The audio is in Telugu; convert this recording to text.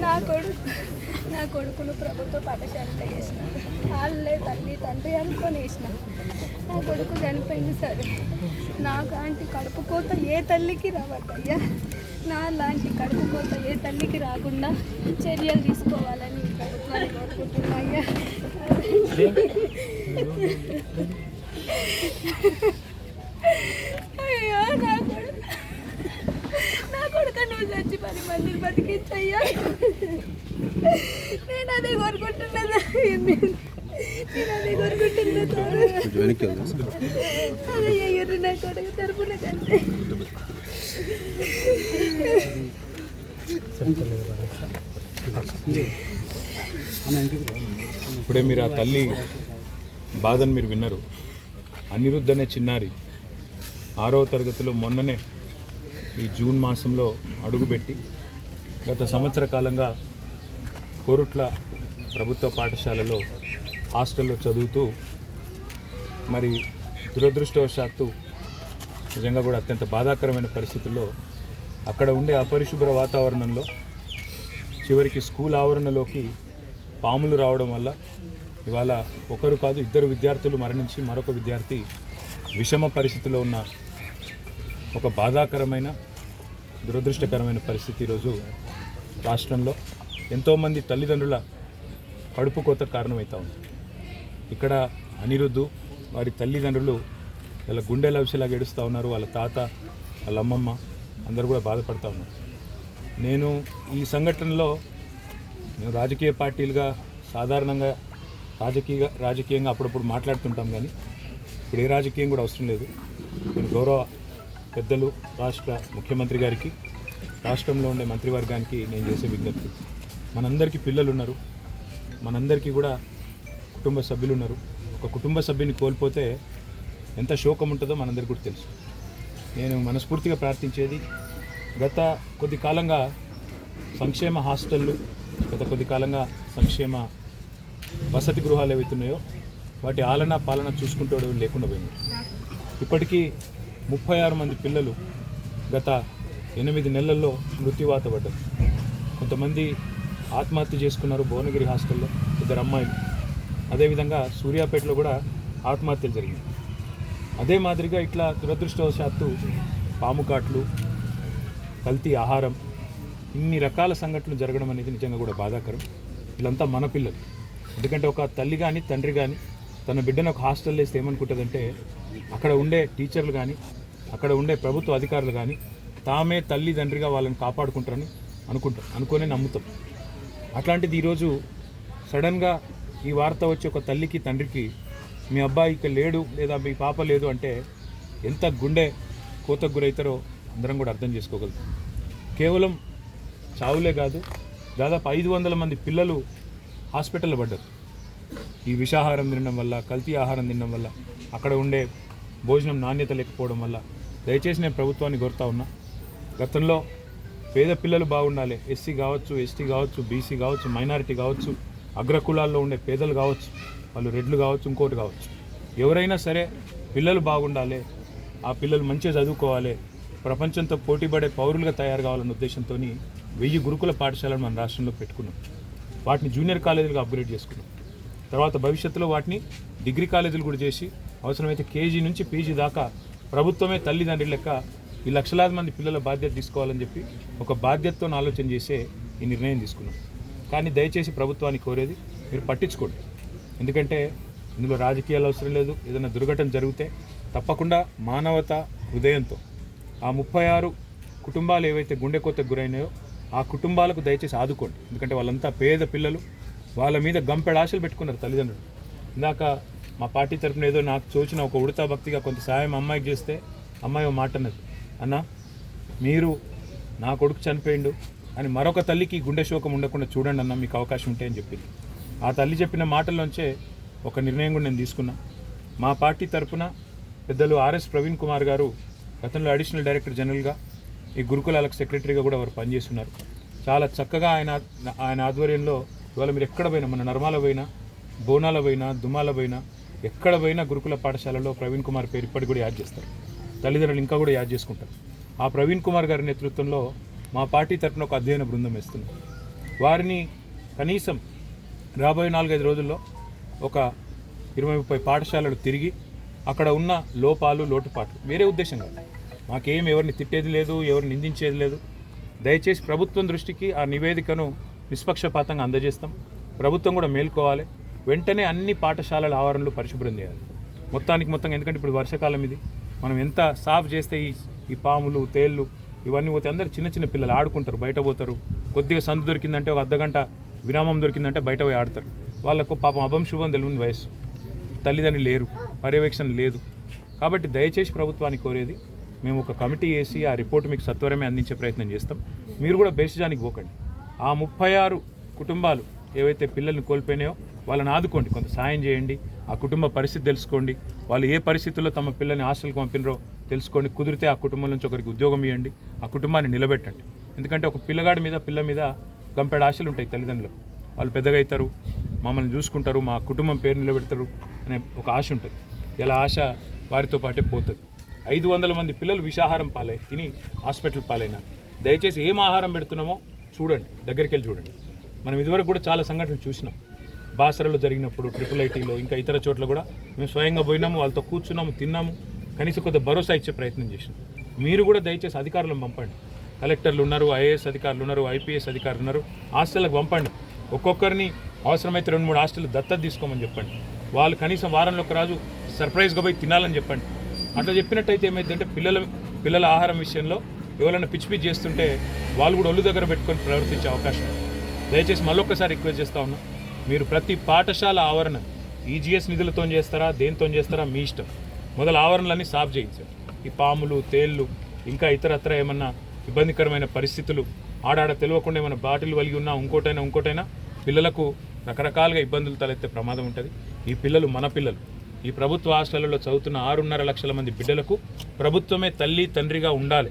నా కొడుకు నా కొడుకును ప్రభుత్వ పాఠశాలలో వేసిన వాళ్ళే తల్లి తండ్రి అనుకొని వేసిన నా కొడుకు చనిపోయింది సరే. నాకు లాంటి కడుపు కోత ఏ తల్లికి రావద్దయ్యా. నా లాంటి కడుపు కోత ఏ తల్లికి రాకుండా చర్యలు తీసుకోవాలని ప్రభుత్వాన్ని కోరుకుంటున్నాయ్యా. అయ్యా నా చచ్చి పది మందిని బతికించయ్యా. నేను అదే కోరుకుంటున్నా నేను అదే కోరుకుంటున్నా అదే అయ్యారు నా కొడుకు తరపున కంటే. ఇప్పుడే మీరు ఆ తల్లి బాధను మీరు విన్నారు. అనిరుద్ధ్ అనే చిన్నారి. ఆరవ తరగతిలో మొన్ననే ఈ జూన్ మాసంలో అడుగుపెట్టి గత సంవత్సర కాలంగా కోరుట్ల ప్రభుత్వ పాఠశాలలో హాస్టల్లో చదువుతూ మరి దురదృష్టవశాత్తు నిజంగా కూడా అత్యంత బాధాకరమైన పరిస్థితుల్లో అక్కడ ఉండే అపరిశుభ్ర వాతావరణంలో చివరికి స్కూల్ ఆవరణలోకి పాములు రావడం వల్ల ఇవాళ ఒకరు కాదు ఇద్దరు విద్యార్థులు మరణించి మరొక విద్యార్థి విషమ పరిస్థితిలో ఉన్న ఒక బాధాకరమైన దురదృష్టకరమైన పరిస్థితి ఈరోజు రాష్ట్రంలో. ఎంతోమంది తల్లిదండ్రుల కడుపు కోత కారణమవుతా ఉంది. ఇక్కడ అనిరుద్ధు వారి తల్లిదండ్రులు వాళ్ళ గుండె విషయలాగా ఏడుస్తూ ఉన్నారు. వాళ్ళ తాత వాళ్ళ అమ్మమ్మ అందరూ కూడా బాధపడతా ఉన్నారు. నేను ఈ సంఘటనలో మేము రాజకీయ పార్టీలుగా సాధారణంగా రాజకీయ రాజకీయంగా అప్పుడప్పుడు మాట్లాడుతుంటాం కానీ ఇప్పుడు ఏ రాజకీయం కూడా అవసరం లేదు. నేను గౌరవ పెద్దలు రాష్ట్ర ముఖ్యమంత్రి గారికి రాష్ట్రంలో ఉండే మంత్రివర్గానికి నేను చేసే విజ్ఞప్తి. మనందరికీ పిల్లలు ఉన్నారు మనందరికీ కూడా కుటుంబ సభ్యులు ఉన్నారు ఒక కుటుంబ సభ్యుని కోల్పోతే ఎంత శోకం ఉంటుందో మనందరికీ కూడా తెలుసు. నేను మనస్ఫూర్తిగా ప్రార్థించేది గత కొద్ది కాలంగా సంక్షేమ హాస్టళ్ళు గత కొద్ది కాలంగా సంక్షేమ వసతి గృహాలు ఏవైతున్నాయో వాటి ఆలన పాలన చూసుకుంటూ లేకుండా పోయింది. ఇప్పటికీ ముప్పై ఆరు మంది పిల్లలు గత ఎనిమిది నెలల్లో మృత్యువాత పడ్డారు. కొంతమంది ఆత్మహత్య చేసుకున్నారు భువనగిరి హాస్టల్లో ఇద్దరు అమ్మాయిలు. అదేవిధంగా సూర్యాపేటలో కూడా ఆత్మహత్యలు జరిగింది అదే మాదిరిగా ఇట్లా దురదృష్టవశాత్తు పాముకాట్లు కల్తీ ఆహారం ఇన్ని రకాల సంఘటనలు జరగడం అనేది నిజంగా కూడా బాధాకరం. వీళ్ళంతా మన పిల్లలు. ఎందుకంటే ఒక తల్లి కానీ తండ్రి కానీ తన బిడ్డను ఒక హాస్టల్లో వేస్తే ఏమనుకుంటుందంటే అక్కడ ఉండే టీచర్లు కానీ అక్కడ ఉండే ప్రభుత్వ అధికారులు కానీ తామే తల్లి తండ్రిగా వాళ్ళని కాపాడుకుంటారని అనుకుంటాం అనుకునే నమ్ముతాం. అట్లాంటిది ఈరోజు సడన్గా ఈ వార్త వచ్చి ఒక తల్లికి తండ్రికి మీ అబ్బాయి ఇక లేడు లేదా మీ పాప లేదు అంటే ఎంత గుండె కోతకు గురవుతారో అందరం కూడా అర్థం చేసుకోగలుగుతాం. కేవలం చావులే కాదు దాదాపు ఐదు వందల మంది పిల్లలు హాస్పిటల్లో పడ్డారు. ఈ విషాహారం తినడం వల్ల కల్తీ ఆహారం తినడం వల్ల అక్కడ ఉండే భోజనం నాణ్యత లేకపోవడం వల్ల దయచేసి నేను ప్రభుత్వాన్ని కోరుతా ఉన్నా. గతంలో పేద పిల్లలు బాగుండాలి. ఎస్సీ కావచ్చు ఎస్టీ కావచ్చు బీసీ కావచ్చు మైనారిటీ కావచ్చు అగ్రకులాల్లో ఉండే పేదలు కావచ్చు వాళ్ళు రెడ్లు కావచ్చు ఇంకోటి కావచ్చు. ఎవరైనా సరే పిల్లలు బాగుండాలి. ఆ పిల్లలు మంచిగా చదువుకోవాలి. ప్రపంచంతో పోటీపడే పౌరులుగా తయారు కావాలన్న ఉద్దేశంతో వెయ్యి గురుకుల పాఠశాలను మన రాష్ట్రంలో పెట్టుకున్నాం. వాటిని జూనియర్ కాలేజీలుగా అప్గ్రేడ్ చేసుకున్నాం. తర్వాత భవిష్యత్తులో వాటిని డిగ్రీ కాలేజీలు కూడా చేసి అవసరమైతే కేజీ నుంచి పీజీ దాకా ప్రభుత్వమే తల్లిదండ్రుల లెక్క ఈ లక్షలాది మంది పిల్లల బాధ్యత తీసుకోవాలని చెప్పి ఒక బాధ్యతతో ఆలోచన చేసే ఈ నిర్ణయం తీసుకున్నాం. కానీ దయచేసి ప్రభుత్వాన్ని కోరేది మీరు పట్టించుకోండి. ఎందుకంటే ఇందులో రాజకీయాలు అవసరం లేదు ఏదైనా దుర్ఘటన జరిగితే తప్పకుండా మానవత హృదయంతో ఆ ముప్పై ఆరు కుటుంబాలు ఏవైతే గుండె కొత్తకు గురైనాయో ఆ కుటుంబాలకు దయచేసి ఆదుకోండి. ఎందుకంటే వాళ్ళంతా పేద పిల్లలు వాళ్ళ మీద గంపెడ ఆశలు పెట్టుకున్నారు తల్లిదండ్రులు. ఇందాక మా పార్టీ తరపున ఏదో నాకు తోచిన ఒక ఉడతా భక్తిగా కొంత సాయం అమ్మాయికి చేస్తే అమ్మాయి ఓ మాట అన్నది. అన్న మీరు నా కొడుకు చనిపోయిండు అని మరొక తల్లికి గుండె శోకం ఉండకుండా చూడండి అన్న మీకు అవకాశం ఉంటే అని చెప్పింది. ఆ తల్లి చెప్పిన మాటల్లోంచే ఒక నిర్ణయం కూడా నేను తీసుకున్నా. మా పార్టీ తరపున పెద్దలు ఆర్ఎస్ ప్రవీణ్ కుమార్ గారు గతంలో అడిషనల్ డైరెక్టర్ జనరల్గా ఈ గురుకులాలకు సెక్రటరీగా కూడా వారు పనిచేస్తున్నారు. చాలా చక్కగా ఆయన ఆయన ఆధ్వర్యంలో ఇవాళ మీరు ఎక్కడ పోయినా మన నర్మాల పోయినా బోనాల పోయినా దుమాల పోయినా ఎక్కడ పోయినా గురుకుల పాఠశాలలో ప్రవీణ్ కుమార్ పేరు ఇప్పటికి కూడా యాడ్ చేస్తారు. తల్లిదండ్రులు ఇంకా కూడా యాడ్ చేసుకుంటారు. ఆ ప్రవీణ్ కుమార్ గారి నేతృత్వంలో మా పార్టీ తరఫున ఒక అధ్యయన బృందం వేస్తున్నాం వారిని కనీసం రాబోయే నాలుగైదు రోజుల్లో ఒక ఇరవై ముప్పై పాఠశాలలు తిరిగి అక్కడ ఉన్న లోపాలు లోటుపాట్లు వేరే ఉద్దేశం కాదు. మాకేం ఎవరిని తిట్టేది లేదు ఎవరిని నిందించేది లేదు. దయచేసి ప్రభుత్వం దృష్టికి ఆ నివేదికను నిష్పక్షపాతంగా అందజేస్తాం. ప్రభుత్వం కూడా మేల్కోవాలి. వెంటనే అన్ని పాఠశాలల ఆవరణలు పరిశుభ్రం చేయాలి. మొత్తానికి మొత్తం ఎందుకంటే ఇప్పుడు వర్షాకాలం ఇది. మనం ఎంత సాఫ్ చేస్తే ఈ ఈ పాములు తేళ్ళు ఇవన్నీ పోతే అందరు చిన్న చిన్న పిల్లలు ఆడుకుంటారు బయట పోతారు. కొద్దిగా సందు దొరికిందంటే ఒక అర్ధగంట విరామం దొరికిందంటే బయట పోయి ఆడతారు. వాళ్ళకు పాపం అభం శుభం తెలియని వయస్సు. తల్లిదండ్రులు లేరు పర్యవేక్షణ లేదు. కాబట్టి దయచేసి ప్రభుత్వానికి కోరేది మేము ఒక కమిటీ వేసి ఆ రిపోర్ట్ మీకు సత్వరమే అందించే ప్రయత్నం చేస్తాం. మీరు కూడా బేసిజానికి పోకండి. ఆ ముప్పై ఆరు కుటుంబాలు ఏవైతే పిల్లల్ని కోల్పోయినాయో వాళ్ళని ఆదుకోండి. కొంత సాయం చేయండి. ఆ కుటుంబ పరిస్థితి తెలుసుకోండి. వాళ్ళు ఏ పరిస్థితుల్లో తమ పిల్లల్ని హాస్టల్కి పంపినరో తెలుసుకోండి. కుదిరితే ఆ కుటుంబం నుంచి ఒకరికి ఉద్యోగం ఇవ్వండి. ఆ కుటుంబాన్ని నిలబెట్టండి. ఎందుకంటే ఒక పిల్లగాడి మీద పిల్ల మీద గంపెడు ఆశలు ఉంటాయి తల్లిదండ్రులు వాళ్ళు పెద్దగా అవుతారు మమ్మల్ని చూసుకుంటారు మా కుటుంబం పేరు నిలబెడతారు అనే ఒక ఆశ ఉంటుంది. ఇలా ఆశ వారితో పాటే పోతుంది. ఐదు వందల మంది పిల్లలు విషాహారం పాలై తిని హాస్పిటల్ పాలైనారు. దయచేసి ఏం ఆహారం పెడుతున్నామో చూడండి దగ్గరికి వెళ్ళి చూడండి. మనం ఇదివరకు కూడా చాలా సంఘటనలు చూసినాం. బాసరలో జరిగినప్పుడు ట్రిపుల్ ఐటీలో ఇంకా ఇతర చోట్ల కూడా మేము స్వయంగా పోయినాము వాళ్ళతో కూర్చున్నాము తిన్నాము కనీసం కొంత భరోసా ఇచ్చే ప్రయత్నం చేసినాం. మీరు కూడా దయచేసి అధికారులను పంపండి. కలెక్టర్లు ఉన్నారు ఐఏఎస్ అధికారులు ఉన్నారు ఐపీఎస్ అధికారులు ఉన్నారు హాస్టల్కి పంపండి. ఒక్కొక్కరిని అవసరమైతే రెండు మూడు హాస్టల్ దత్తత తీసుకోమని చెప్పండి. వాళ్ళు కనీసం వారంలో ఒక రాజు సర్ప్రైజ్గా పోయి తినాలని చెప్పండి. అట్లా చెప్పినట్టయితే ఏమైందంటే పిల్లల పిల్లల ఆహారం విషయంలో ఎవరైనా పిచ్చి పిచ్చి చేస్తుంటే వాళ్ళు కూడా ఒళ్ళు దగ్గర పెట్టుకొని ప్రవర్తించే అవకాశం దయచేసి మళ్ళొక్కసారి రిక్వెస్ట్ చేస్తా ఉన్నా మీరు ప్రతి పాఠశాల ఆవరణ ఈజీఎస్ నిధులతో చేస్తారా దేనితో చేస్తారా మీ ఇష్టం. మొదలు ఆవరణలన్నీ సాఫ్ చేయించండి. ఈ పాములు తేళ్ళు ఇంకా ఇతరత్ర ఏమన్నా ఇబ్బందికరమైన పరిస్థితులు ఆడాడ తెలియకుండా ఏమైనా బాటిల్ వలిగి ఉన్నా ఇంకోటైనా ఇంకోటైనా పిల్లలకు రకరకాలుగా ఇబ్బందులు తలెత్తే ప్రమాదం ఉంటుంది. ఈ పిల్లలు మన పిల్లలు. ఈ ప్రభుత్వ హాస్టళ్ళలో చదువుతున్న ఆరున్నర లక్షల మంది బిడ్డలకు ప్రభుత్వమే తల్లి తండ్రిగా ఉండాలి.